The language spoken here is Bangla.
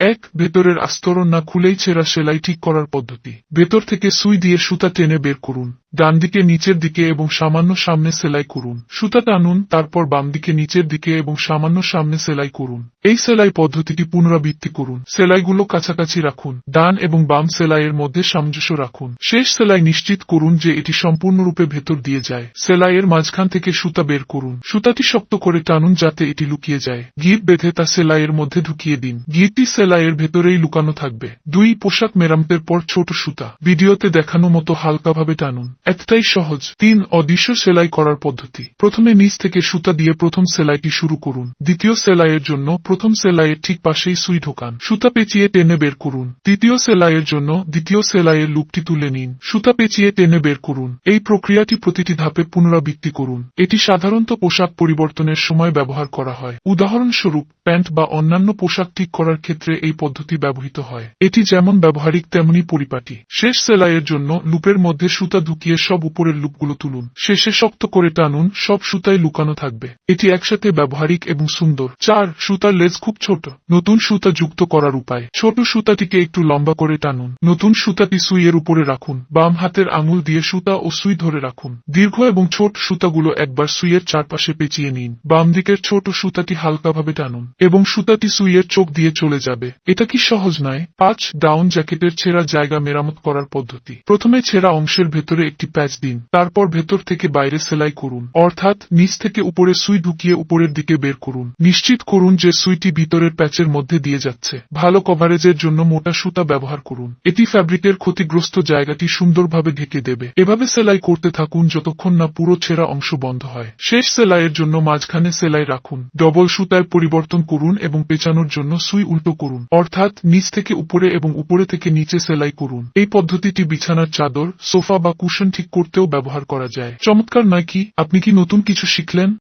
এক ভেতরের আস্তরণ না খুলেই ছেঁড়া সেলাই ঠিক করার পদ্ধতি। ভেতর থেকে সুই দিয়ে সুতা টেনে বের করুন। ডান দিকে নিচের দিকে এবং সামান্য সামনে সেলাই করুন। সুতা টানুন, তারপর বাম দিকে নিচের দিকে এবং সামান্য সামনে সেলাই করুন। এই সেলাই পদ্ধতিটি পুনরাবৃত্তি করুন। সেলাইগুলো কাছাকাছি রাখুন। ডান এবং বাম সেলাইয়ের মধ্যে সামঞ্জস্য রাখুন। শেষ সেলাই নিশ্চিত করুন যে এটি সম্পূর্ণরূপে ভেতর দিয়ে যায়। সেলাইয়ের মাঝখান থেকে সুতা বের করুন। সুতাটি শক্ত করে টানুন যাতে এটি লুকিয়ে যায়। গিট বেঁধে তা সেলাইয়ের মধ্যে ঢুকিয়ে দিন। গিটটি সেলাইয়ের ভেতরেই লুকানো থাকবে। দুই পোশাক মেরামতের পর ছোট সুতা। ভিডিওতে দেখানো মতো হালকাভাবে টানুন। এতটাই সহজ, তিন অদৃশ্য সেলাই করার পদ্ধতি। প্রথমে নিচ থেকে সুতা দিয়ে প্রথম সেলাইটি শুরু করুন। দ্বিতীয় সেলাইয়ের জন্য প্রথম সেলাইয়ের ঠিক পাশেই সুই ঢোকান। সুতা পেঁচিয়ে টেনে বের করুন। দ্বিতীয় সেলাইয়ের জন্য দ্বিতীয় সেলাইয়ের লুপটি তুলে নিন। সুতা পেঁচিয়ে টেনে বের করুন। এই প্রক্রিয়াটি প্রতিটি ধাপে পুনরাবৃত্তি করুন। এটি সাধারণত পোশাক পরিবর্তনের সময় ব্যবহার করা হয়। উদাহরণস্বরূপ, প্যান্ট বা অন্যান্য পোশাক ঠিক করার ক্ষেত্রে এই পদ্ধতি ব্যবহৃত হয়। এটি যেমন ব্যবহারিক, তেমনি পরিপাটি। শেষ সেলাইয়ের জন্য লুপের মধ্যে সুতা ঢুকিয়ে সব উপরের লুপগুলো তুলুন। শেষে শক্ত করে টানুন, সব সুতায় লুকানো থাকবে। এটি একসাথে ব্যবহারিক এবং সুন্দর। চার, সুতার লেজ খুব ছোট। নতুন সুতা যুক্ত করার উপায়। ছোট সুতাটিকে একটু লম্বা করে টানুন। নতুন সুতাটি সুইয়ের উপরে রাখুন। বাম হাতের আঙুল দিয়ে সুতা ও সুই ধরে রাখুন। দীর্ঘ এবং ছোট সুতাগুলো একবার সুইয়ের চারপাশে পেঁচিয়ে নিন। বাম দিকের ছোট সুতাটি হালকাভাবে টানুন এবং সুতাটি সুইয়ের চোখ দিয়ে চলে যাবে। এটা কি সহজ নয়? পাঁচ, ডাউন জ্যাকেটের ছেঁড়া জায়গা মেরামত করার পদ্ধতি। প্রথমে ছেঁড়া অংশের ভেতরে একটি প্যাচ দিন। তারপর ভেতর থেকে বাইরে সেলাই করুন। অর্থাৎ নিচ থেকে উপরে সুই ঢুকিয়ে উপরের দিকে বের করুন। নিশ্চিত করুন যে সুইটি ভিতরের প্যাচের মধ্যে দিয়ে যাচ্ছে। ভালো কভারেজের জন্য মোটা সুতা ব্যবহার করুন। এটি ফ্যাব্রিকের ক্ষতিগ্রস্ত জায়গাটি সুন্দরভাবে ঢেকে দেবে। এভাবে সেলাই করতে থাকুন যতক্ষণ না পুরো ছেঁড়া অংশ বন্ধ হয়। শেষ সেলাইয়ের জন্য মাঝখানে সেলাই রাখুন। ডবল সুতায় পরিবর্তন করুন এবং পেঁচানোর জন্য সুই উল্টো করুন। অর্থাৎ নিচ থেকে উপরে এবং উপরে থেকে নিচে সেলাই করুন। এই পদ্ধতিটি বিছানার চাদর, সোফা বা কুশন ঠিক করতেও ব্যবহার করা যায়। চমৎকার নয় কি? আপনি কি নতুন কিছু শিখলেন?